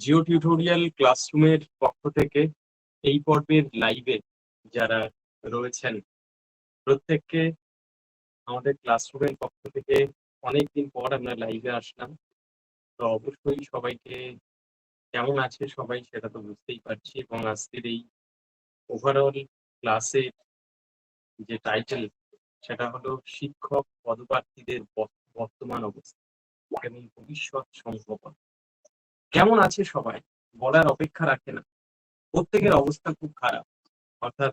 Jio tutorial ক্লাসরুমের পক্ষ থেকে এই পর্বের লাইভে যারা রয়েছেন, প্রত্যেককে আমাদের ক্লাসরুমের পক্ষ থেকে অনেকদিন পর আমরা লাইভে আসলাম। তো অবশ্যই সবাইকে কেমন আছে সবাই সেটা তো বুঝতেই পারছি এবং আজকের এই ওভারঅল ক্লাসের যে টাইটেল সেটা হলো শিক্ষক পদপ্রার্থীদের বর্ত- বর্তমান অবস্থা এবং ভবিষ্যৎ সম্ভাবনা কেমন আছে সবাই? বলার অপেক্ষা রাখে না। প্রত্যেকের অবস্থা খুব খারাপ। অর্থাৎ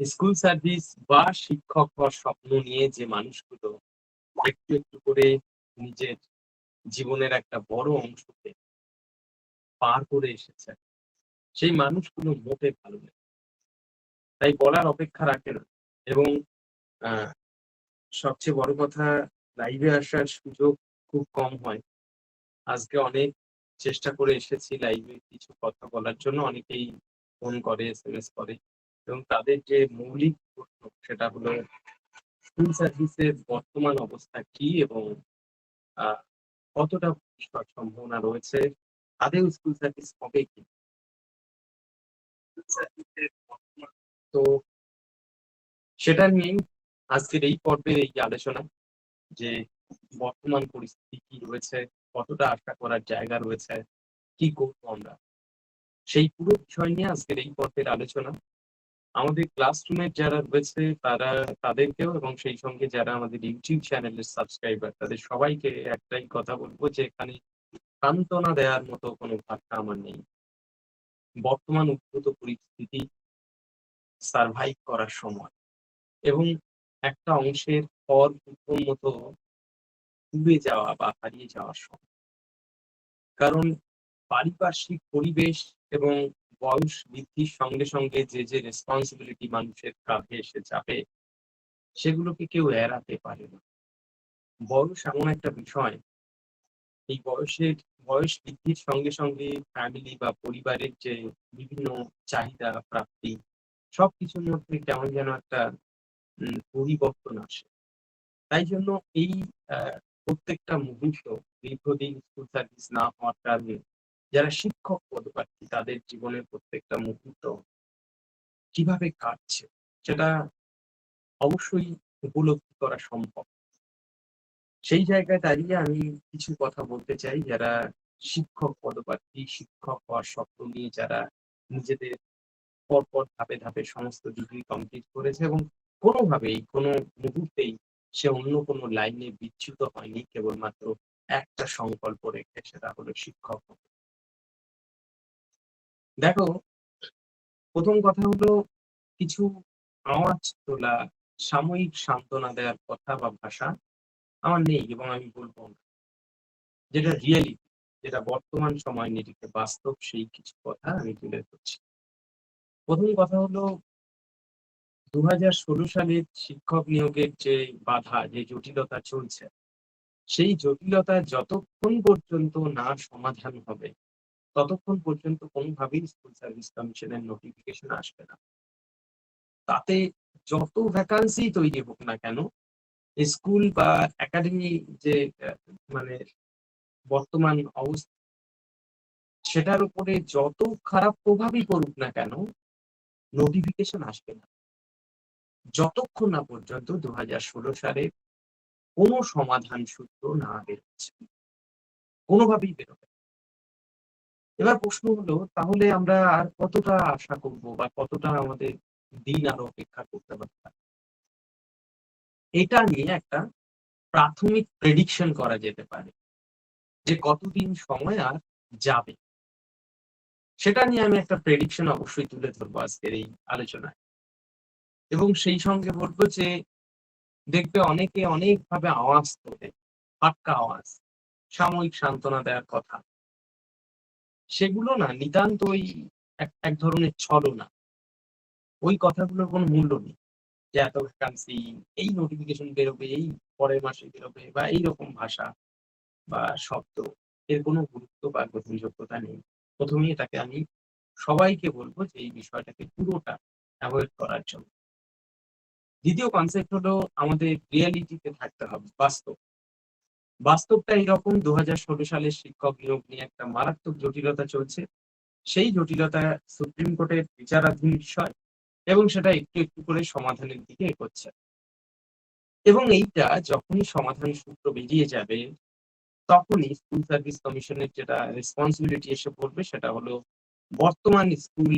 স্কুল সার্ভিস বা শিক্ষক হওয়ার স্বপ্ন নিয়ে যে মানুষগুলো একটু একটু করে নিজের জীবনের একটা বড় অংশকে পার করে এসেছে, সেই মানুষগুলো মোটে ভালো নেই। তাই বলার অপেক্ষা রাখে না। এবং সবচেয়ে বড় কথা লাইভে আসার সুযোগ খুব কম হয়। আজকে অনেক চেষ্টা করে এসেছি লাইভে কিছু কথা বলার জন্য। অনেকেই ফোন করে এস এম এস করে এবং তাদের যে মৌলিক প্রশ্ন, সেটা হলো স্কুল সার্ভিসের বর্তমান অবস্থা কি এবং কতটা ভবিষ্যৎ সম্ভাবনা রয়েছে? আদেও স্কুল সার্ভিস হবে কি? তো সেটা নিয়েই আজকের এই পর্বের এই আলোচনা যে বর্তমান পরিস্থিতি কি রয়েছে কতটা আশা করার জায়গা রয়েছে, কি করব আমরা? সেই পুরো বিষয় নিয়ে আজকের এই পর্বের আলোচনা। আমাদের ক্লাসরুমের যারা রয়েছে, তারা, তাদেরকেও এবং সেই সঙ্গে যারা আমাদের ইউটিউব চ্যানেলের সাবস্ক্রাইবার তাদের সবাইকে একটাই কথা বলব যে, এখানে সান্ত্বনা দেওয়ার মতো কোনো ভাষা আমার নেই। বর্তমান উদ্ভূত পরিস্থিতি সার্ভাইভ করার সময় এবং একটা অংশের পর প্রথম মতো ডুবে যাওয়া বা হারিয়ে যাওয়ার সময়। কারণ পারিপার্শ্বিক পরিবেশ এবং বয়স বৃদ্ধির সঙ্গে সঙ্গে যে যে রেসপন্সিবিলিটি মানুষের কাঁধে এসে যাবে, সেগুলোকে কেউ এড়াতে পারে না। বয়স এমন একটা বিষয়। এই বয়সের, বয়স বৃদ্ধির সঙ্গে সঙ্গে ফ্যামিলি বা পরিবারের যে বিভিন্ন চাহিদা, প্রাপ্তি, সবকিছুর মধ্যে কেমন যেন একটা পরিবর্তন আসে। তাই জন্য এই প্রত্যেকটা মুহূর্ত দীর্ঘদিন স্কুল সার্ভিস না হওয়ার কারণে যারা শিক্ষক পদপ্রার্থী তাদের জীবনের প্রত্যেকটা মুহূর্ত কীভাবে কাটছে সেটা অবশ্যই উপলব্ধি করা সম্ভব। সেই জায়গায় দাঁড়িয়ে আমি কিছু কথা বলতে চাই। যারা শিক্ষক পদপ্রার্থী, শিক্ষক হওয়ার স্বপ্ন নিয়ে যারা নিজেদের পরপর ধাপে ধাপে সমস্ত ডিগ্রি কমপ্লিট করেছে এবং কোনোভাবেই কোনো মুহূর্তেই সে অন্য কোনো লাইনে বিচ্যুত হয়নি, কেবলমাত্র একটা সংকল্প রেখে সেটা হলো শিক্ষক হওয়া। দেখো, প্রথম কথা হলো কিছু আওয়াজ তোলা, সাময়িক সান্ত্বনা দেওয়ার কথা বা ভাষা আমার নেই এবং আমি বলব না যেটা রিয়েলিটি যেটা বর্তমান সময় নিরিখে বাস্তব, সেই কিছু কথা আমি তুলে ধরছি প্রথম কথা হলো দু হাজার ষোলো সালের শিক্ষক নিয়োগের যে বাধা, যে জটিলতা চলছে, সেই জটিলতা যতক্ষণ পর্যন্ত না সমাধান হবে, ততক্ষণ পর্যন্ত কোনোভাবেই স্কুল সার্ভিস কমিশনের নোটিফিকেশন আসবে না। তাতে যত ভ্যাকান্সি তৈরি হোক না কেন স্কুল বা একাডেমি যে মানে বর্তমান অবস্থা, সেটার উপরে যত খারাপ প্রভাবই পড়ুক না কেন নোটিফিকেশন আসবে না। যতক্ষণ না পর্যন্ত দু হাজার ষোলো সালে কোনো সমাধান সূত্র না বেরোচ্ছে কোনোভাবেই বেরোবে এবার প্রশ্ন হলো, তাহলে আমরা আর কতটা আশা করব বা কতটা আমাদের দিন আরও অপেক্ষা করতে পারতাম এটা নিয়ে একটা প্রাথমিক প্রেডিকশন করা যেতে পারে যে কতদিন সময় আর যাবে। সেটা নিয়ে আমি একটা প্রেডিকশন অবশ্যই তুলে ধরবো আজকের এই আলোচনায়। এবং সেই সঙ্গে বলব যে, দেখবে অনেকে অনেকভাবে আওয়াজ তোলে ফাটকা আওয়াজ, সাময়িক সান্ত্বনা দেওয়ার কথা। সেগুলো না নিতান্ত ওই এক- এক ধরনের ছলনা। ওই কথাগুলোর কোনো মূল্য নেই যে, এত ভ্যাকান্সি এই নোটিফিকেশন বেরোবে, এই পরের মাসে বেরোবে বা এইরকম ভাষা বা শব্দ। এর কোনো গুরুত্ব বা গ্রহণযোগ্যতা নেই। প্রথমেই এটাকে আমি সবাইকে বলব যে, এই বিষয়টাকে পুরোটা অ্যাভয়েড করার জন্য। দ্বিতীয় কনসেপ্ট হলো আমাদের রিয়ালিটিতে থাকতে হবে, বাস্তব। বাস্তবটা এইরকম দু সালের শিক্ষক নিয়োগ নিয়ে একটা মারাত্মক জটিলতা চলছে। সেই জটিলতা সুপ্রিম কোর্টের বিচারাধীন বিষয় এবং সেটা একটু একটু করে সমাধানের দিকে এগোচ্ছে। এবং এইটা যখনই সমাধান সূত্র বেরিয়ে যাবে, তখনই স্কুল সার্ভিস কমিশনের যেটা রেসপন্সিবিলিটি এসে পড়বে সেটা হলো বর্তমান স্কুল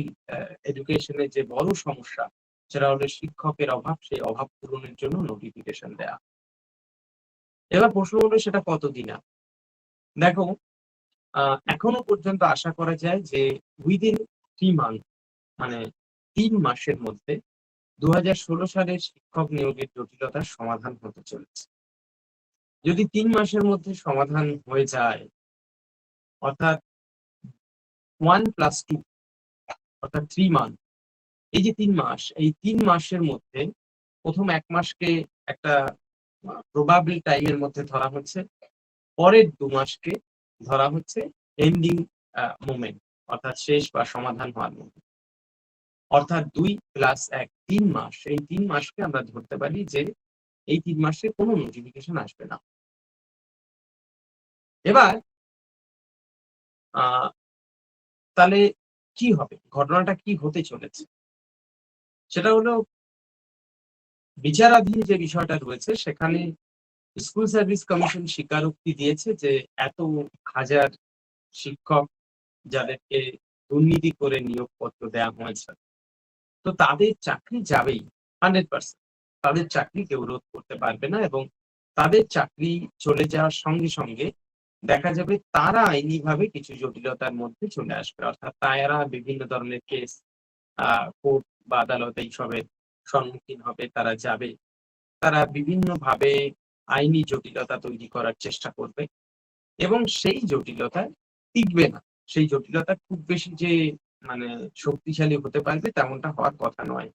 এডুকেশনের যে বড় সমস্যা সেটা হলো শিক্ষকের অভাব, সেই অভাব পূরণের জন্য নোটিফিকেশন দেয়া। এবার প্রশ্ন হলো, সেটা কতদিন? দেখো এখনও পর্যন্ত আশা করা যায় যে উইদিন থ্রি মান্থ মানে তিন মাসের মধ্যে দুই হাজার ষোলো সালের শিক্ষক নিয়োগের জটিলতার সমাধান হতে চলেছে। যদি তিন মাসের মধ্যে সমাধান হয়ে যায়, অর্থাৎ ওয়ান প্লাস টু অর্থাৎ থ্রি মান্থ এই যে তিন মাস, এই তিন মাসের মধ্যে প্রথম এক মাসকে একটা প্রবাবল টাইমের মধ্যে ধরা হচ্ছে। পরের দু মাসকে ধরা হচ্ছে এন্ডিং মোমেন্ট অর্থাৎ শেষ বা সমাধান হওয়ার মোমেন্ট অর্থাৎ দুই প্লাস এক, তিন মাস, এই তিন মাসকে আমরা ধরতে পারি যে এই তিন মাসে কোনো নোটিফিকেশন আসবে না। এবার তাহলে কি হবে? ঘটনাটা কি হতে চলেছে? সেটা হলো বিচারাধীন যে বিষয়টা রয়েছে, সেখানে স্কুল সার্ভিস কমিশন স্বীকারোক্তি দিয়েছে যে এত হাজার শিক্ষক যাদেরকে দুর্নীতি করে নিয়োগপত্র দেওয়া হয়েছে, তো তাদের চাকরি যাবেই, হান্ড্রেড পার্সেন্ট। তাদের চাকরি কেউ রোধ করতে পারবে না এবং তাদের চাকরি চলে যাওয়ার সঙ্গে সঙ্গে দেখা যাবে তারা আইনিভাবে কিছু জটিলতার মধ্যে চলে আসবে। অর্থাৎ তারা বিভিন্ন ধরনের কেস কোর্ট বা আদালত এইসবের সম্মুখীন হবে, তারা যাবে। তারা বিভিন্নভাবে আইনি জটিলতা তৈরি করার চেষ্টা করবে এবং সেই জটিলতা টিকবে না। সেই জটিলতা খুব বেশি যে মানে শক্তিশালী হতে পারবে তেমনটা হওয়ার কথা নয়।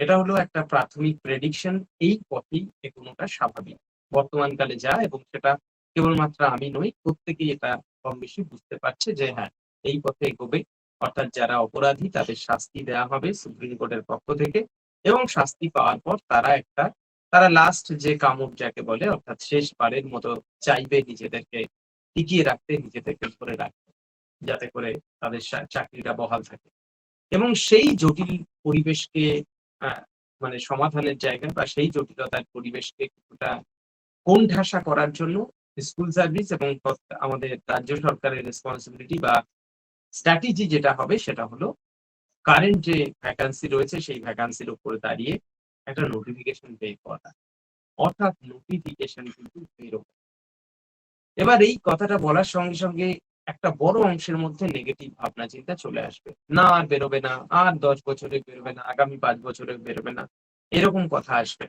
এটা হলো একটা প্রাথমিক প্রেডিকশন এই পথেই এগোনোটা স্বাভাবিক। বর্তমানকালে যা এবং সেটা কেবলমাত্র আমি নই, প্রত্যেকেই এটা কম বেশি বুঝতে পারছে যে হ্যাঁ এই পথে এগোবে। অর্থাৎ যারা অপরাধী, তাদের শাস্তি দেওয়া হবে সুপ্রিম কোর্টের পক্ষ থেকে এবং শাস্তি পাওয়ার পর তারা একটা, তারা লাস্ট যে কামড় যাকে বলে, অর্থাৎ শেষবারের মতো চাইবে নিজেদেরকে টিকিয়ে রাখতে, নিজেদেরকে ধরে রাখতে, যাতে করে তাদের চাকরিটা বহাল থাকে। এবং সেই জটিল পরিবেশকে মানে সমাধানের জায়গা বা সেই জটিলতার পরিবেশকে কিছুটা কোন কোণঠাসা করার জন্য স্কুল সার্ভিস এবং আমাদের রাজ্য সরকারের রেসপন্সিবিলিটি বা স্ট্র্যাটেজি যেটা হবে সেটা হলো কারেন্ট যে ভ্যাকান্সি রয়েছে সেই ভ্যাকান্সির উপরে দাঁড়িয়ে একটা নোটিফিকেশন বের করা। অর্থাৎ নোটিফিকেশন কিন্তু বেরোবে এবার এই কথাটা বলার সঙ্গে সঙ্গে একটা বড় অংশের মধ্যে নেগেটিভ ভাবনা চিন্তা চলে আসবে। না, আর বেরোবে না, আর দশ বছরে বেরোবে না, আগামী পাঁচ বছরে বেরোবে না, এরকম কথা আসবে।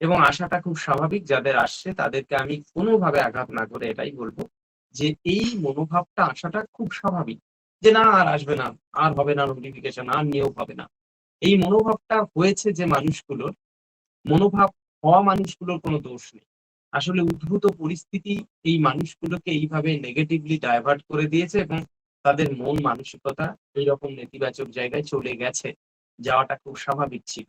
এবং আশাটা খুব স্বাভাবিক, যাদের আসছে তাদেরকে আমি কোনোভাবে আঘাত না করে এটাই বলব যে এই মনোভাবটা আসাটা খুব স্বাভাবিক। যে না, আর আসবে না, আর হবে না নোটিফিকেশন আর নিয়োগ হবে না। এই মনোভাবটা হয়েছে যে মানুষগুলোর, মনোভাব হওয়া মানুষগুলোর কোনো দোষ নেই। আসলে উদ্ভূত পরিস্থিতি এই মানুষগুলোকে এইভাবে নেগেটিভলি ডাইভার্ট করে দিয়েছে এবং তাদের মন মানসিকতা এইরকম নেতিবাচক জায়গায় চলে গেছে। যাওয়াটা খুব স্বাভাবিক ছিল।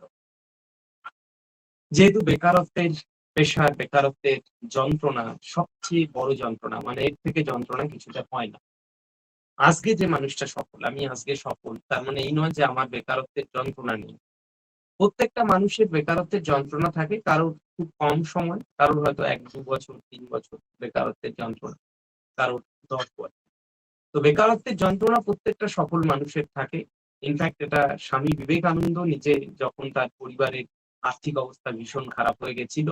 যেহেতু বেকারত্বের পেশার বেকারত্বের যন্ত্রণা সবচেয়ে বড় যন্ত্রণা মানে এর থেকে যন্ত্রণা কিছুটা হয় না। আজকে যে মানুষটা সফল, আমি আজকে সফল, তার মানে এই নয় যে আমার বেকারত্বের যন্ত্রণা নেই। প্রত্যেকটা মানুষের বেকারত্বের যন্ত্রণা থাকে কারোর খুব কম সময়, কারোর হয়তো এক দু বছর, তিন বছর বেকারত্বের যন্ত্রণা, কারোর দশ বছর। তো বেকারত্বের যন্ত্রণা প্রত্যেকটা সফল মানুষের থাকে। ইনফ্যাক্ট এটা স্বামী বিবেকানন্দ নিজে যখন তার পরিবারের আর্থিক অবস্থা ভীষণ খারাপ হয়ে গেছিল,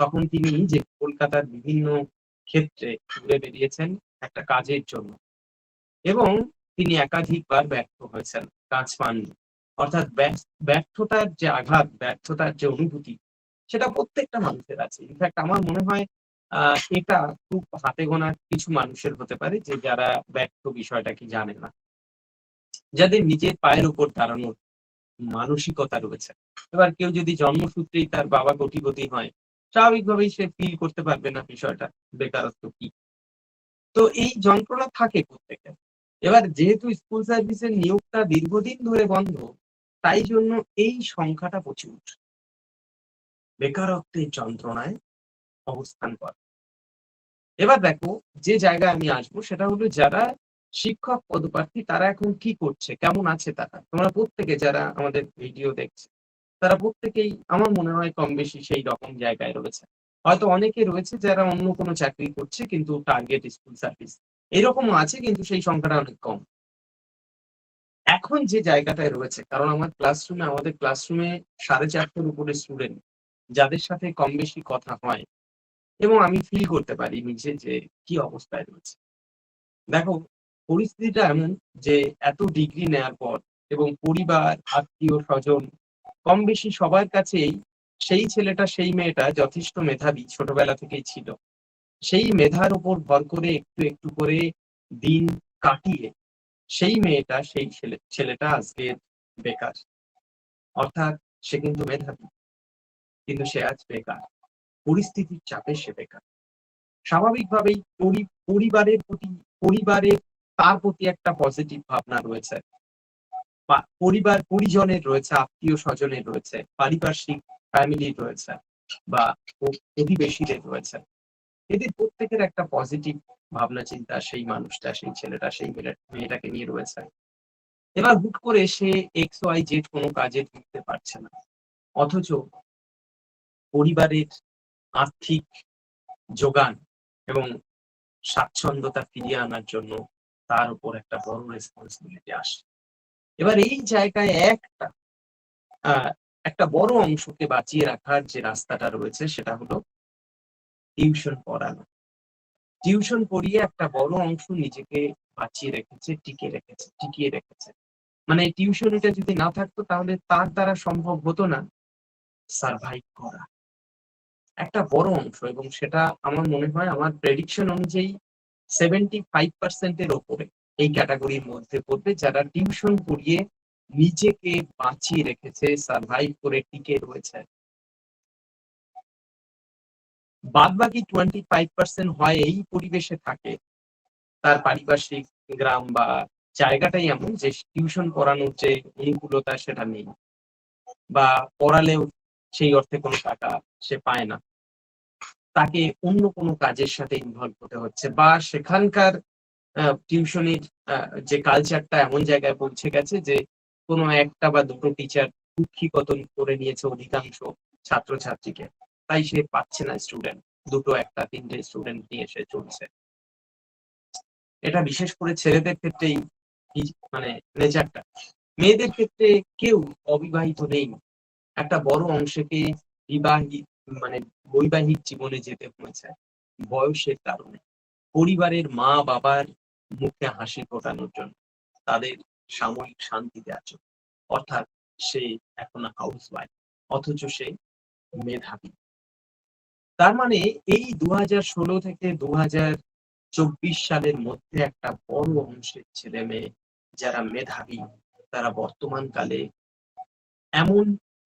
তখন তিনি নিজে কলকাতার বিভিন্ন ক্ষেত্রে ঘুরে বেরিয়েছেন একটা কাজের জন্য। এবং তিনি একাধিকবার ব্যর্থ হয়েছেন কাজ পাননি অর্থাৎ ব্যর্থতার যে আঘাত, ব্যর্থতার যে অনুভূতি, সেটা প্রত্যেকটা মানুষের আছে। ইনফ্যাক্ট আমার মনে হয় এটা খুব হাতে গোনা কিছু মানুষের হতে পারে যে যারা ব্যর্থ বিষয়টা কি জানে না। যাদের নিজের পায়ের উপর দাঁড়ানোর মানসিকতা রয়েছে। এবার কেউ যদি জন্মসূত্রেই তার বাবা কোটিপতি হয়, স্বাভাবিকভাবেই সে ফিল করতে পারবে না বিষয়টা, বেকারত্ব কি। তো এই যন্ত্রণা থাকে প্রত্যেকের। এবার যেহেতু স্কুল সার্ভিসের নিয়োগটা দীর্ঘদিন ধরে বন্ধ, তাই জন্য এই সংখ্যাটা প্রচুর। বেকারত্বের যন্ত্রণায় অবস্থান করে। এবার দেখো, যে জায়গায় আমি আসব সেটা হলো যারা শিক্ষক পদপ্রার্থী, তারা এখন কি করছে, কেমন আছে তারা? তোমরা প্রত্যেকে যারা আমাদের ভিডিও দেখছে, তারা প্রত্যেকেই আমার মনে হয় কম বেশি সেই রকম জায়গায় রয়েছে। হয়তো অনেকে রয়েছে যারা অন্য কোনো চাকরি করছে, কিন্তু টার্গেট স্কুল সার্ভিস এরকমও আছে, কিন্তু সেই সংখ্যাটা অনেক কম। এখন যে জায়গাটায় রয়েছে, কারণ আমার ক্লাসরুমে আমাদের ক্লাসরুমে সাড়ে চারটের উপরে স্টুডেন্ট যাদের সাথে কম বেশি কথা হয়, এবং আমি ফিল করতে পারি নিজে যে কি অবস্থায় রয়েছে। দেখো, পরিস্থিতিটা এমন যে এত ডিগ্রি নেওয়ার পর এবং পরিবার, আত্মীয়, স্বজন, কম বেশি সবার কাছেই সেই ছেলেটা, সেই মেয়েটা যথেষ্ট মেধাবী, ছোটবেলা থেকেই ছিল। সেই মেধার উপর ভর করে একটু একটু করে দিন কাটিয়ে সেই মেয়েটা, সেই ছেলে, ছেলেটা আজকে বেকার। অর্থাৎ সে কিন্তু মেধাবী, কিন্তু সে আজ বেকার। পরিস্থিতির চাপে সে বেকার। স্বাভাবিকভাবেই পরিবারের প্রতি, পরিবারের তার প্রতি একটা পজিটিভ ভাবনা রয়েছে। পরিবার পরিজনের রয়েছে, আত্মীয় স্বজনের রয়েছে, পারিপার্শ্বিক ফ্যামিলির রয়েছে বা প্রতিবেশীদের রয়েছে। এদের প্রত্যেকের একটা পজিটিভ ভাবনা, চিন্তা, সেই মানুষটা, সেই ছেলেটা, সেই মেয়েটাকে নিয়ে রয়েছে। এবার হুট করে সে এক্স ওয়াই জেড কোনো কাজে ঢুকতে পারছে না। অথচ পরিবারের আর্থিক যোগান এবং স্বাচ্ছন্দ্যতা ফিরিয়ে আনার জন্য তার উপর একটা বড় রেসপন্সিবিলিটি আসে এবার এই জায়গায় একটা একটা বড় অংশকে বাঁচিয়ে রাখার যে রাস্তাটা রয়েছে, সেটা হলো টিউশন পড়ানো। টিউশন পড়িয়ে একটা বড় অংশ নিজেকে বাঁচিয়ে রেখেছে টিকে রেখেছে, টিকিয়ে রেখেছে। মানে টিউশনিটা যদি না থাকতো তাহলে তার দ্বারা সম্ভব হতো না সার্ভাইভ করা। একটা বড় অংশ এবং সেটা আমার মনে হয় আমার প্রেডিকশন অনুযায়ী সেভেন্টি ফাইভ পার্সেন্টের ওপরে এই ক্যাটাগরির মধ্যে পড়বে যারা টিউশন পড়িয়ে নিজেকে বাঁচিয়ে রেখেছে সার্ভাইভ করে টিকে রয়েছে। বাদ বাকি টোয়েন্টি ফাইভ পার্সেন্ট হয় এই পরিবেশে থাকে। তার পারিপার্শ্বিক গ্রাম বা জায়গাটাই এমন যে টিউশন পড়ানোর যে অনুকূলতা সেটা নেই। বা পড়ালেও সেই অর্থে কোনো টাকা সে পায় না। তাকে অন্য কোনো কাজের সাথে ইনভলভ হতে হচ্ছে বা সেখানকার টিউশনির যে কালচারটা এমন জায়গায় পৌঁছে গেছে যে কোনো একটা বা দুটো টিচার কুক্ষিকতন করে নিয়েছে অধিকাংশ ছাত্রছাত্রীকে। তাই সে পাচ্ছে না স্টুডেন্ট দুটো একটা, তিনটে স্টুডেন্ট নিয়ে সে চলছে। এটা বিশেষ করে ছেলেদের ক্ষেত্রেই মানে নেচারটা মেয়েদের ক্ষেত্রে কেউ অবিবাহিত নেই। একটা বড় অংশকে বিবাহিত মানে বৈবাহিক জীবনে যেতে হয়েছে বয়সের কারণে। পরিবারের মা বাবার মুখে হাসি ফোটানোর জন্য তাদের সাময়িক শান্তি দেওয়ার জন্য। অর্থাৎ সে এখন হাউস ওয়াইফ অথচ সে মেধাবী। তার মানে এই দু ষোলো থেকে দু সালের মধ্যে একটা বড় অংশের ছেলে মেয়ে যারা মেধাবী, তারা বর্তমান কালে এমন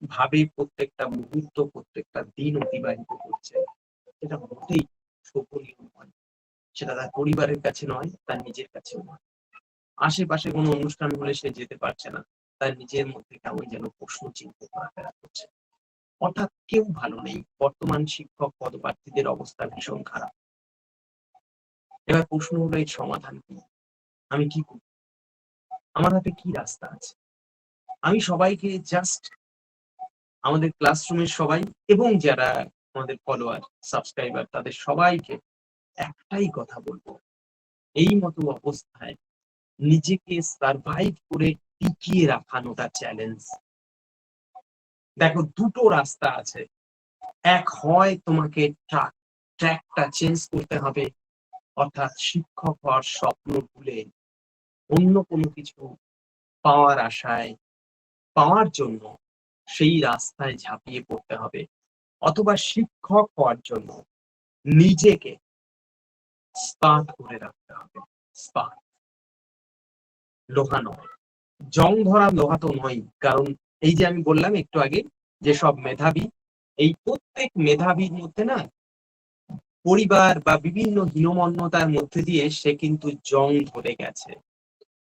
ভাবে প্রত্যেকটা মুহূর্ত, প্রত্যেকটা দিন অতিবাহিত করছে। এটা মোটেই শোভনীয় নয়। সেটা তার পরিবারের কাছে নয়, তার নিজের কাছেও নয়। আশেপাশে কোনো অনুষ্ঠান হলে সে যেতে পারছে না। তার নিজের মধ্যে কেমন যেন প্রশ্ন চিন্তা করা করছে অর্থাৎ কেউ ভালো নেই। বর্তমান শিক্ষক পদপ্রার্থীদের অবস্থা ভীষণ খারাপ। এবার প্রশ্ন হলো, এর সমাধান কি? আমি কি করব? আমার হাতে কি রাস্তা আছে? আমি সবাইকে জাস্ট আমাদের ক্লাসরুমের সবাই এবং যারা আমাদের ফলোয়ার সাবস্ক্রাইবার তাদের সবাইকে একটাই কথা বলব। এই মতো অবস্থায় নিজেকে সার্ভাইভ করে টিকিয়ে রাখানোটা চ্যালেঞ্জ দেখো, দুটো রাস্তা আছে। এক হয় তোমাকে ট্রাক, ট্র্যাকটা চেঞ্জ করতে হবে, অর্থাৎ শিক্ষক হওয়ার স্বপ্ন ভুলে অন্য কোনো কিছু পাওয়ার আশায়, পাওয়ার জন্য সেই রাস্তায় ঝাঁপিয়ে পড়তে হবে। অথবা শিক্ষক হওয়ার জন্য নিজেকে স্পার্ট করে রাখতে হবে স্পার্ট লোহা নয়। জং ধরা লোহা তো নয় কারণ এই যে আমি বললাম একটু আগে, যে সব মেধাবী, এই প্রত্যেক মেধাবীর মধ্যে না, পরিবার বা বিভিন্ন হীনমন্যতার মধ্যে দিয়ে সে কিন্তু জং ধরে গেছে।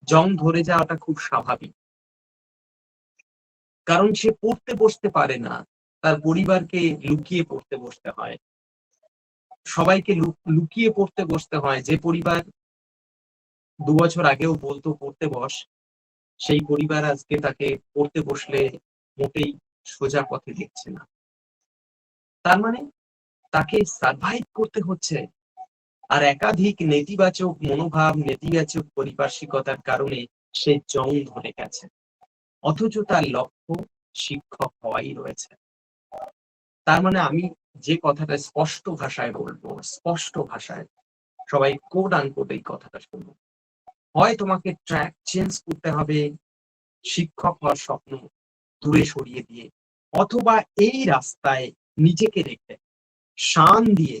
জং ধরে যাওয়াটা খুব স্বাভাবিক। কারণ সে পড়তে বসতে পারে না, তার পরিবারকে লুকিয়ে পড়তে বসতে হয়। সবাইকে লুকিয়ে পড়তে বসতে হয়। যে পরিবার দু বছর আগেও বলতো, পড়তে বস। সেই পরিবার আজকে তাকে পড়তে বসলে মোটেই সোজা পথে দেখছে না। তার মানে তাকে সার্ভাইভ করতে হচ্ছে আর একাধিক নেতিবাচক মনোভাব, নেতিবাচক পরিপার্শ্বিকতার কারণে সে জং ধরে গেছে। অথচ তার লক্ষ্য শিক্ষক হওয়াই রয়েছে। তার মানে আমি যে কথাটা স্পষ্ট ভাষায় বলব, স্পষ্ট ভাষায় সবাই কোড আনকোড এই কথাটা শুনব হয় তোমাকে ট্র্যাক চেঞ্জ করতে হবে, শিক্ষক হওয়ার স্বপ্ন দূরে সরিয়ে দিয়ে, অথবা এই রাস্তায় নিজেকে রেখে শান দিয়ে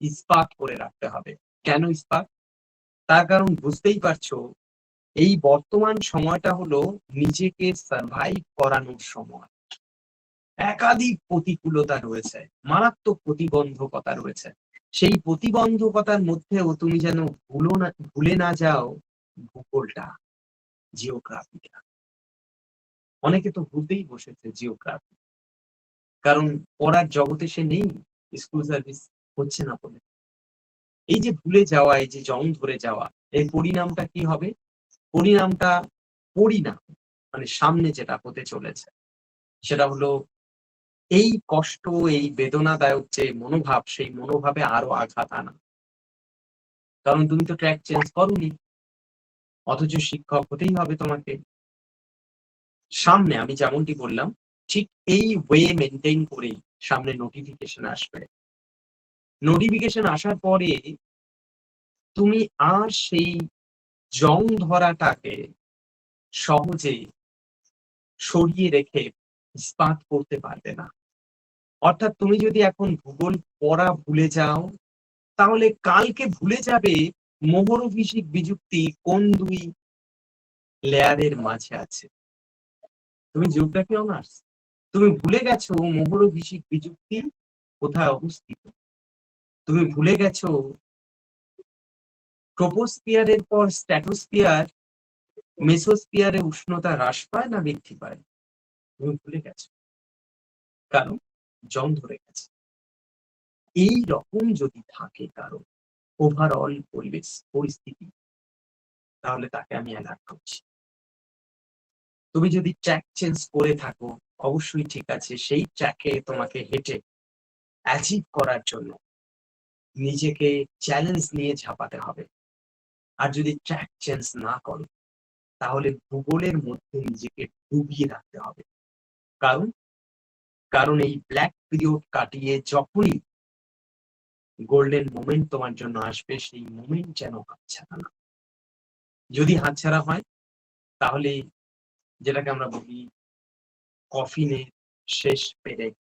ইস্পাত করে রাখতে হবে। কেন ইস্পাত? তার কারণ বুঝতেই পারছ, এই বর্তমান সময়টা হলো নিজেকে সার্ভাইভ করানোর সময়। একাধিক প্রতিকূলতা রয়েছে, মারাত্মক প্রতিবন্ধকতা রয়েছে। সেই প্রতিবন্ধকতার মধ্যেও তুমি যেন ভুলো না, ভুলে না যাও ভূগোলটা জিওগ্রাফিটা অনেকে তো ভুলতেই বসেছে জিওগ্রাফি কারণ পড়ার জগতে সে নেই স্কুল সার্ভিস হচ্ছে না বলে। এই যে ভুলে যাওয়া, এই যে জং ধরে যাওয়া, এর পরিণামটা কি হবে? পরিণামটা পরিণাম মানে সামনে যেটা হতে চলেছে। সেটা হলো, এই কষ্ট, এই বেদনাদায়ক যে মনোভাব, সেই মনোভাবে আরও আঘাত আনা। কারণ তুমি তো ট্র্যাক চেঞ্জ করোনি। অথচ শিক্ষক হতেই হবে তোমাকে। সামনে আমি যেমনটি বললাম, ঠিক এই ওয়ে মেনটেন করেই সামনে নোটিফিকেশন আসবে। নোটিফিকেশন আসার পরে তুমি আর সেই জং ধরাটাকে সহজে সরিয়ে রেখে ইস্পাত করতে পারবে না। অর্থাৎ তুমি যদি এখন ভূগোল পড়া ভুলে যাও, তাহলে কালকে ভুলে যাবে মোহরভিষিক বিযুক্তি কোন দুই লেয়ারের মাঝে আছে? তুমি জিওগ্রাফি অনার্স? তুমি ভুলে গেছো মোহরভিষিক বিযুক্তি কোথায় অবস্থিত? তুমি ভুলে গেছো ট্রোপোস্পিয়ারের পর স্ট্যাটোস্পিয়ার মেসোস্পিয়ারে উষ্ণতা হ্রাস পায় না বৃদ্ধি পায়? তুমি ভুলে গেছো। কারণ জং ধরে গেছে। এই রকম যদি থাকে কারও ওভারঅল পরিবেশ, পরিস্থিতি, তাহলে তাকে আমি অ্যালার্ট করছি। তুমি যদি ট্র্যাক চেঞ্জ করে থাকো, অবশ্যই ঠিক আছে, সেই ট্র্যাকে তোমাকে হেঁটে অ্যাচিভ করার জন্য নিজেকে চ্যালেঞ্জ নিয়ে ঝাঁপাতে হবে। আর যদি ট্র্যাক চেঞ্জ না করো, তাহলে ভূগোলের মধ্যে নিজেকে ডুবিয়ে রাখতে হবে। কারণ? কারণ এই ব্ল্যাক পিরিয়ড কাটিয়ে যখনই গোল্ডেন মোমেন্ট তোমার জন্য আসবে, সেই মোমেন্ট যেন হাতছাড়া না যদি হাতছাড়া হয়, তাহলে যেটাকে আমরা বলি কফিনের শেষ পেরেক।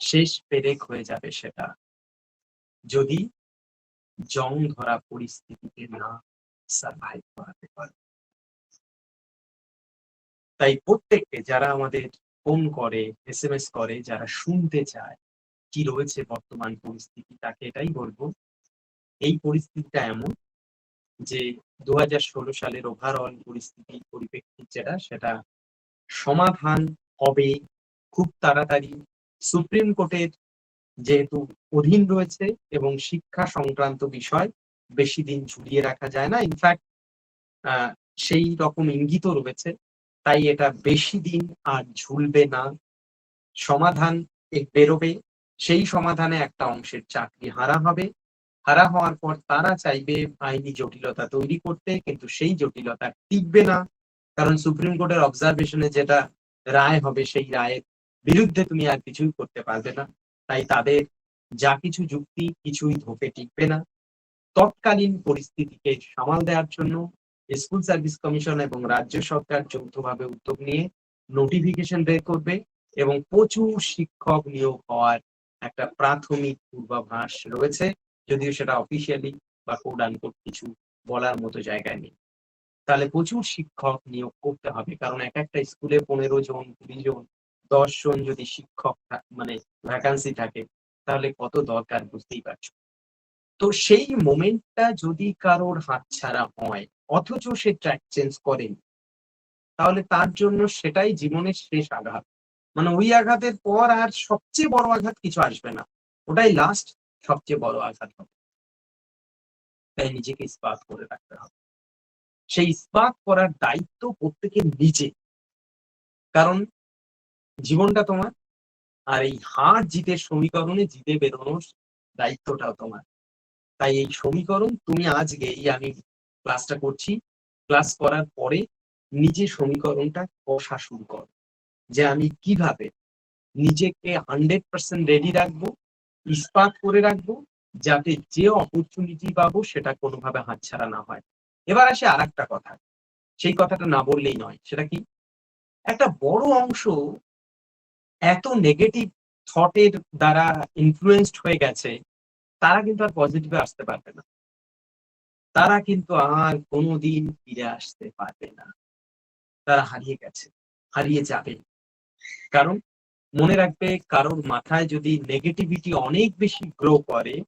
শেষ পেরেক হয়ে যাবে সেটা। যদি জং ধরা পরিস্থিতিতে না সার্ভাইভ করাতে পারে। তাই প্রত্যেককে যারা আমাদের ফোন করে এস এম এস করে, যারা শুনতে চায় কি রয়েছে বর্তমান পরিস্থিতি, তাকে এটাই বলব। এই পরিস্থিতিটা এমন যে দু হাজার ষোলো সালের ওভারঅল পরিস্থিতি, পরিপ্রেক্ষিত যেটা, সেটা সমাধান হবে খুব তাড়াতাড়ি। সুপ্রিম কোর্টের যেহেতু অধীন রয়েছে এবং শিক্ষা সংক্রান্ত বিষয় বেশি দিন ঝুলিয়ে রাখা যায় না ইনফ্যাক্ট সেই রকম ইঙ্গিতও রয়েছে, তাই এটা বেশি দিন আর ঝুলবে না। সমাধান বেরোবে। সেই সমাধানে একটা অংশের চাকরি হারা হবে। হারা হওয়ার পর তারা চাইবে আইনি জটিলতা তৈরি করতে, কিন্তু সেই জটিলতা টিকবে না। কারণ সুপ্রিম কোর্টের অবজারভেশনে যেটা রায় হবে, সেই রায়ের বিরুদ্ধে তুমি আর কিছুই করতে পারবে না। তাই তাদের যা কিছু যুক্তি, কিছুই ধোপে টিকবে না। তৎকালীন পরিস্থিতিকে সামাল দেওয়ার জন্য স্কুল সার্ভিস কমিশন এবং রাজ্য সরকার যৌথভাবে উদ্যোগ নিয়ে নোটিফিকেশন বের করবে এবং প্রচুর শিক্ষক নিয়োগ হওয়ার একটা প্রাথমিক পূর্বাভাস রয়েছে, যদিও সেটা অফিসিয়ালি বা কোড কিছু বলার মতো জায়গায় নেই। তাহলে প্রচুর শিক্ষক নিয়োগ করতে হবে, কারণ এক একটা স্কুলে পনেরো জন, কুড়ি জন, দশ জন যদি শিক্ষক মানে ভ্যাকান্সি থাকে, তাহলে কত দরকার বুঝতেই পারছ? তো সেই মোমেন্টটা যদি কারোর হাতছাড়া হয়, অথচ সে ট্র্যাক চেঞ্জ করেন, তাহলে তার জন্য সেটাই জীবনের শেষ আঘাত। মানে ওই আঘাতের পর আর সবচেয়ে বড় আঘাত কিছু আসবে না। ওটাই লাস্ট সবচেয়ে বড় আঘাত হবে। তাই নিজেকে ইস্পাত করে রাখতে হবে। সেই ইস্পাত করার দায়িত্ব প্রত্যেকের নিজে। কারণ জীবনটা তোমার আর এই হার জিতের সমীকরণে জিতে বেরোনোর দায়িত্বটাও তোমার। তাই এই সমীকরণ তুমি আজকে এই আমি ক্লাসটা করছি। ক্লাস করার পরে নিজে সমীকরণটা কষা শুরু কর। যে আমি কীভাবে নিজেকে হান্ড্রেড পার্সেন্ট রেডি রাখব ইস্পাত করে রাখব, যাতে যে অপরচুনিটি পাবো সেটা কোনোভাবে হাতছাড়া না হয়। এবার আসে আর একটা কথা। সেই কথাটা না বললেই নয়। সেটা কি? একটা বড় অংশ এত নেগেটিভ থটের দ্বারা ইনফ্লুয়েসড হয়ে গেছে, তারা কিন্তু আর পজিটিভে আসতে পারবে না। তারা কিন্তু আর কোনোদিন ফিরে আসতে পারবে না। তারা হারিয়ে গেছে, হারিয়ে যাবে। কারণ মনে রাখবে, কারোর মাথায় যদি নেগেটিভিটি অনেক বেশি গ্রো করে,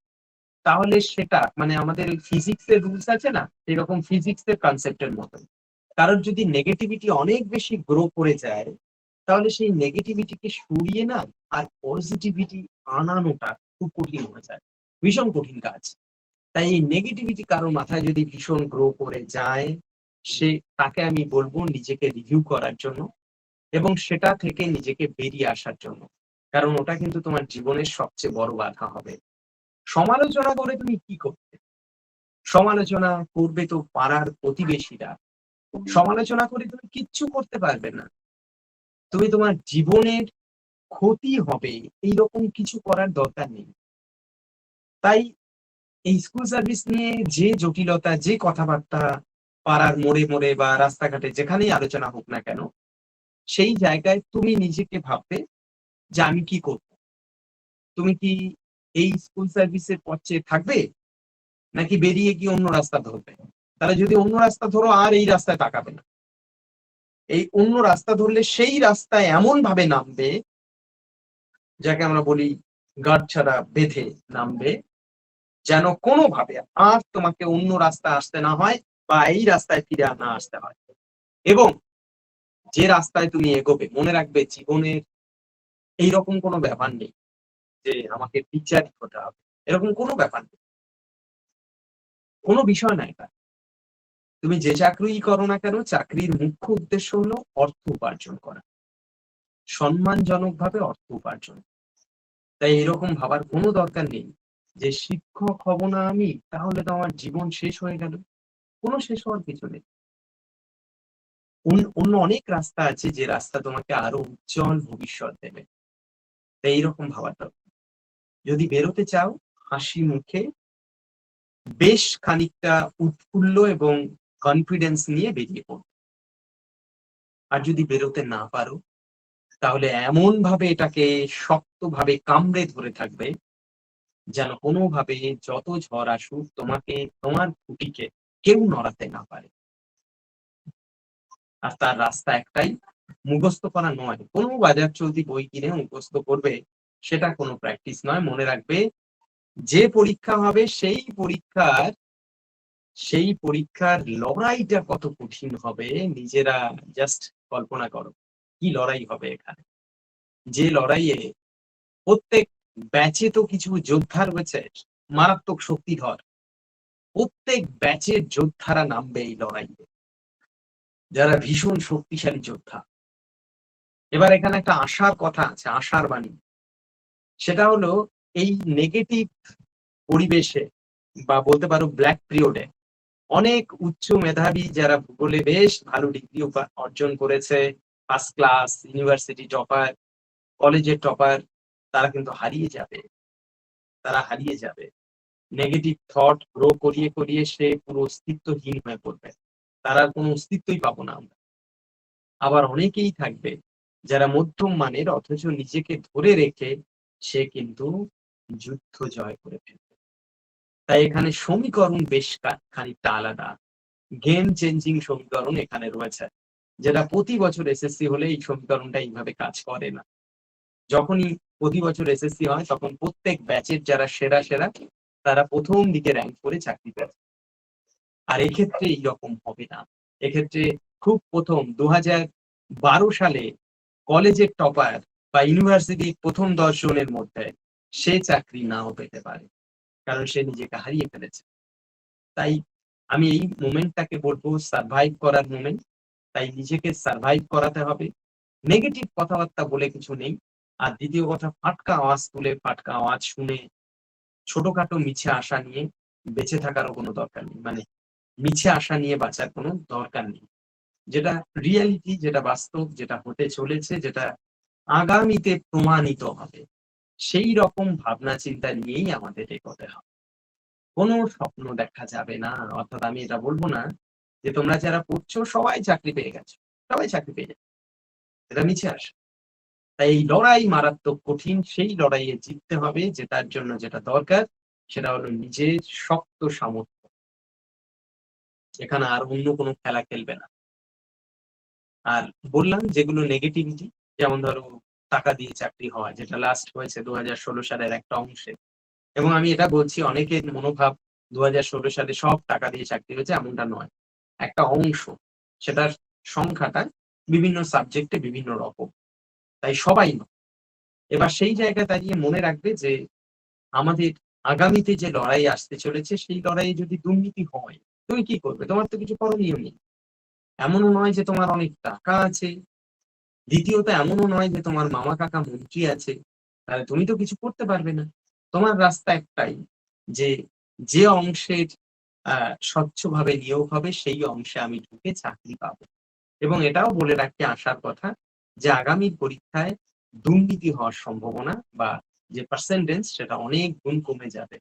তাহলে সেটা মানে আমাদের ফিজিক্স এর রুলস আছে না? এরকম ফিজিক্স এর কনসেপ্টের মতন কারোর যদি নেগেটিভিটি অনেক বেশি গ্রো করে যায়, তাহলে সেই নেগেটিভিটিকে সরিয়ে না, আর পজিটিভিটি আনানোটা খুব কঠিন হয়ে যায়। ভীষণ কঠিন কাজ। তাই এই নেগেটিভিটি কারোর মাথায় যদি ভীষণ গ্রো করে যায়, সে, তাকে আমি বলব নিজেকে রিভিউ করার জন্য। এবং সেটা থেকে নিজেকে বেরিয়ে আসার জন্য। কারণ ওটা কিন্তু তোমার জীবনের সবচেয়ে বড় বাধা হবে। সমালোচনা করে তুমি কি করবে সমালোচনা করবে তো পাড়ার প্রতিবেশীরা। সমালোচনা করে তুমি কিচ্ছু করতে পারবে না। তুমি তোমার জীবনের ক্ষতি হবে, এইরকম কিছু করার দরকার নেই। তাই এই স্কুল সার্ভিস নিয়ে যে জটিলতা, যে কথাবার্তা পাড়ার মোড়ে মোড়ে বা রাস্তাঘাটে যেখানেই আলোচনা হোক না কেন সেই জায়গায় তুমি নিজেকে ভাববে যে আমি কি করব? তুমি কি এই স্কুল সার্ভিসের পথে থাকবে? নাকি বেরিয়ে গিয়ে অন্য রাস্তা ধরবে? তাহলে যদি অন্য রাস্তা ধরো, আর এই রাস্তায় তাকাবে না। এই অন্য রাস্তা ধরলে সেই রাস্তায় এমন ভাবে নামবে, যাকে আমরা বলি গাঢ় ছাড়া বেঁধে নামবে, যেন কোনোভাবে আর তোমাকে অন্য রাস্তা আসতে না হয় বা এই রাস্তায় ফিরে না আসতে হয়। এবং যে রাস্তায় তুমি এগোবে, মনে রাখবে জীবনের এইরকম কোনো ব্যাপার নেই যে আমাকে টিচারই হতে হবে, এরকম কোনো ব্যাপার নেই। কোনো বিষয় না এটা তুমি যে চাকরিই করো না কেন, চাকরির মুখ্য উদ্দেশ্য হলো অর্থ উপার্জন করা। সম্মানজনক ভাবে অর্থ উপার্জন। তাই এরকম ভাবার কোনো দরকার নেই যে, শিক্ষক হব না আমি, তাহলে তো আমার জীবন শেষ হয়ে গেল। কোনো শেষ হওয়ার কিছু নেই। অন্য অনেক রাস্তা আছে যে রাস্তা তোমাকে আরও উজ্জ্বল ভবিষ্যৎ দেবে। তাই এইরকম দরকার। যদি বেরোতে চাও, হাসি মুখে বেশ খানিকটা উৎফুল্ল এবং কনফিডেন্স নিয়ে বেরিয়ে পড়বে আর যদি বেরোতে না পারো, তাহলে এমন ভাবে এটাকে শক্তভাবে কামড়ে ধরে থাকবে, যেন কোনোভাবে যত ঝড় আসুক, তোমাকে, তোমার খুঁটিকে কেউ নড়াতে না পারে। আর তার রাস্তা একটাই মুখস্থ করা নয়। কোনো বাজার চলতি বই কিনে মুখস্থ করবে, সেটা কোনো প্র্যাকটিস নয়। মনে রাখবে, যে পরীক্ষা হবে সেই পরীক্ষার সেই পরীক্ষার লড়াইটা কত কঠিন হবে, নিজেরা জাস্ট কল্পনা করো, কি লড়াই হবে এখানে? যে লড়াইয়ে প্রত্যেক ব্যাচে তো কিছু যোদ্ধা রয়েছে, মারাত্মক শক্তিধর। প্রত্যেক ব্যাচের যোদ্ধারা নামবে এই লড়াইয়ে। যারা ভীষণ শক্তিশালী যোদ্ধা। এবার এখানে একটা আশার কথা আছে, আশার বাণী। সেটা হলো, এই নেগেটিভ পরিবেশে বা বলতে পারো ব্ল্যাক পিরিয়ডে অনেক উচ্চ মেধাবী যারা ভূগোলে বেশ ভালো ডিগ্রি অর্জন করেছে ফার্স্ট ক্লাস ইউনিভার্সিটি টপার কলেজের টপার তারা কিন্তু হারিয়ে যাবে। তারা হারিয়ে যাবে। নেগেটিভ থট গ্রো করিয়ে করিয়ে সে পুরো অস্তিত্বহীন হয়ে পড়বে। তারা কোনো অস্তিত্বই পাবো না আমরা। আবার অনেকেই থাকবে যারা মধ্যম মানের, অথচ নিজেকে ধরে রেখে সে কিন্তু যুদ্ধ জয় করে ফেলবে। তাই এখানে সমীকরণ বেশ খানিকটা আলাদা। গেম চেঞ্জিং সমীকরণ এখানে রয়েছে, যেটা প্রতি বছর এসএসসি হলে এই সমীকরণটা এইভাবে কাজ করে না। যখনই প্রতি বছর এসএসসি হয়, তখন প্রত্যেক ব্যাচের যারা সেরা সেরা, তারা প্রথম দিকে র্যাঙ্ক করে চাকরি পেয়ে আর এক্ষেত্রে এইরকম হবে না। এক্ষেত্রে খুব প্রথম দু বারো সালে কলেজের টপার বা ইউনিভার্সিটির প্রথম দশ জনের মধ্যে সে চাকরি নাও পেতে পারে, কারণ সে নিজেকে হারিয়ে ফেলেছে। তাই আমি এই মোমেন্টটাকে বলব সার্ভাইভ করার মোমেন্ট। তাই নিজেকে সার্ভাইভ করাতে হবে। নেগেটিভ কথাবার্তা বলে কিছু নেই। আর দ্বিতীয় কথা, ফাটকা আওয়াজ তুলে, ফাটকা আওয়াজ শুনে ছোটখাটো মিছে আশা নিয়ে বেঁচে থাকারও কোনো দরকার নেই। মানে মিছে আশা নিয়ে বাঁচার কোনো দরকার নেই। যেটা রিয়ালিটি যেটা বাস্তব, যেটা হতে চলেছে, যেটা আগামীতে প্রমাণিত হবে, সেই রকম ভাবনা চিন্তা নিয়েই আমাদের এগোতে হবে। কোনো স্বপ্ন দেখা যাবে না, অর্থাৎ আমি এটা বলব না যে তোমরা যারা পড়ছো সবাই চাকরি পেয়ে গেছো, সবাই চাকরি পেয়ে যাবে এটা মিছে আসে তাই এই লড়াই মারাত্মক কঠিন, সেই লড়াইয়ে জিততে হবে যেটার জন্য যেটা দরকার, সেটা হলো নিজের শক্ত সামর্থ্য এখানে আর অন্য কোনো খেলা খেলবে না। আর বললাম যেগুলো নেগেটিভিটি যেমন ধরো টাকা দিয়ে চাকরি হওয়া, যেটা লাস্ট হয়েছে দুহাজার ষোলো সালের একটা অংশে। এবং আমি এটা বলছি, অনেকের মনোভাব দু সালে সব টাকা দিয়ে চাকরি হয়েছে এমনটা নয়। একটা অংশ, সেটার সংখ্যাটা বিভিন্ন সাবজেক্টে বিভিন্ন রকম। তাই সবাই নয়। এবার সেই জায়গায় দাঁড়িয়ে মনে রাখবে যে, আমাদের আগামীতে যে লড়াই আসতে চলেছে, সেই লড়াইয়ে যদি দুর্নীতি হয় তুমি কি করবে? তোমার তো কিছু করণীয় নেই। এমনও নয় যে তোমার অনেক টাকা আছে। দ্বিতীয়ত, এমনও নয় যে তোমার মামা কাকা মন্ত্রী আছে। তাহলে তুমি তো কিছু করতে পারবে না। তোমার রাস্তা একটাই যে যে অংশের স্বচ্ছভাবে নিয়োগ হবে, সেই অংশে আমি ঢুকে চাকরি পাবো। এবং এটাও বলে রাখতে আসার কথা যে আগামী পরীক্ষায় দুর্নীতি হওয়ার সম্ভাবনা বা যে পার্সেন্টেজ সেটা অনেক গুণ কমে যাবে।